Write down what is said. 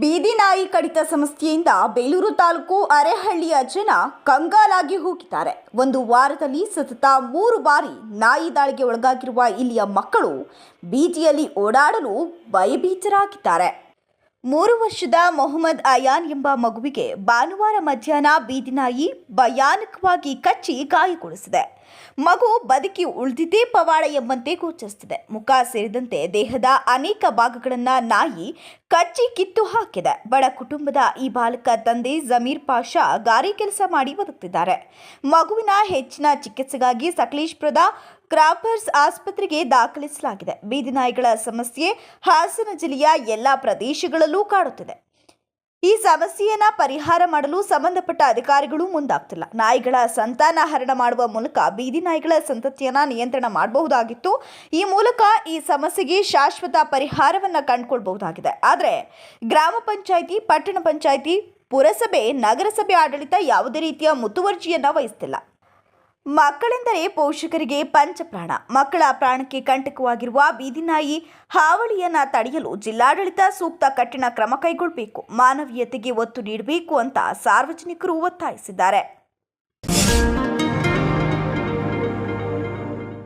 ಬೀದಿ ನಾಯಿ ಕಡಿತ ಸಮಸ್ಯೆಯಿಂದ ಬೇಲೂರು ತಾಲೂಕು ಅರೆಹಳ್ಳಿಯ ಜನ ಕಂಗಾಲಾಗಿ ಹೋಗಿದ್ದಾರೆ. ಒಂದು ವಾರದಲ್ಲಿ ಸತತ ಮೂರು ಬಾರಿ ನಾಯಿ ದಾಳಿಗೆ ಒಳಗಾಗಿರುವ ಇಲ್ಲಿಯ ಮಕ್ಕಳು ಬೀದಿಯಲ್ಲಿ ಓಡಾಡಲು ಭಯಭೀತರಾಗಿದ್ದಾರೆ. ಮೂರು ವರ್ಷದ ಮೊಹಮ್ಮದ್ ಅಯಾನ್ ಎಂಬ ಮಗುವಿಗೆ ಭಾನುವಾರ ಮಧ್ಯಾಹ್ನ ಬೀದಿ ನಾಯಿ ಭಯಾನಕವಾಗಿ ಕಚ್ಚಿ ಗಾಯಗೊಳಿಸಿದೆ. ಮಗು ಬದುಕಿ ಉಳಿದಿದ್ದೇ ಪವಾಡ ಎಂಬಂತೆ ಗೋಚರಿಸಿದೆ ಮುಖ ಸೇರಿದಂತೆ ದೇಹದ ಅನೇಕ ಭಾಗಗಳನ್ನ ನಾಯಿ ಕಚ್ಚಿ ಕಿತ್ತು ಹಾಕಿದೆ. ಬಡ ಕುಟುಂಬದ ಈ ಬಾಲಕ ತಂದೆ ಜಮೀರ್ ಪಾಷಾ ಗಾರಿ ಕೆಲಸ ಮಾಡಿ ಬದುಕ್ತಿದ್ದಾರೆ. ಮಗುವಿನ ಹೆಚ್ಚಿನ ಚಿಕಿತ್ಸೆಗಾಗಿ ಸಕಲೇಶ್ಪುರದ ಕ್ರಾಪರ್ಸ್ ಆಸ್ಪತ್ರೆಗೆ ದಾಖಲಿಸಲಾಗಿದೆ. ಬೀದಿ ನಾಯಿಗಳ ಸಮಸ್ಯೆ ಹಾಸನ ಜಿಲ್ಲೆಯ ಎಲ್ಲ ಪ್ರದೇಶಗಳಲ್ಲೂ ಕಾಡುತ್ತಿದೆ. ಈ ಸಮಸ್ಯೆಯನ್ನ ಪರಿಹಾರ ಮಾಡಲು ಸಂಬಂಧಪಟ್ಟ ಅಧಿಕಾರಿಗಳು ಮುಂದಾಗ್ತಿಲ್ಲ. ನಾಯಿಗಳ ಸಂತಾನಹರಣ ಮಾಡುವ ಮೂಲಕ ಬೀದಿ ನಾಯಿಗಳ ಸಂತತಿಯನ್ನ ನಿಯಂತ್ರಣ ಮಾಡಬಹುದಾಗಿತ್ತು. ಈ ಮೂಲಕ ಈ ಸಮಸ್ಯೆಗೆ ಶಾಶ್ವತ ಪರಿಹಾರವನ್ನ ಕಂಡುಕೊಳ್ಬಹುದಾಗಿದೆ. ಆದರೆ ಗ್ರಾಮ ಪಂಚಾಯಿತಿ, ಪಟ್ಟಣ ಪಂಚಾಯಿತಿ, ಪುರಸಭೆ, ನಗರಸಭೆ ಆಡಳಿತ ಯಾವುದೇ ರೀತಿಯ ಮುತುವರ್ಜಿಯನ್ನ ವಹಿಸ್ತಿಲ್ಲ. ಮಕ್ಕಳೆಂದರೆ ಪೋಷಕರಿಗೆ ಪಂಚಪ್ರಾಣ. ಮಕ್ಕಳ ಪ್ರಾಣಕ್ಕೆ ಕಂಟಕವಾಗಿರುವ ಬೀದಿನಾಯಿ ಹಾವಳಿಯನ್ನ ತಡೆಯಲು ಜಿಲ್ಲಾಡಳಿತ ಸೂಕ್ತ ಕಠಿಣ ಕ್ರಮ ಕೈಗೊಳ್ಳಬೇಕು ಮಾನವೀಯತೆಗೆ ಒತ್ತು ನೀಡಬೇಕು ಅಂತ ಸಾರ್ವಜನಿಕರು ಒತ್ತಾಯಿಸಿದ್ದಾರೆ.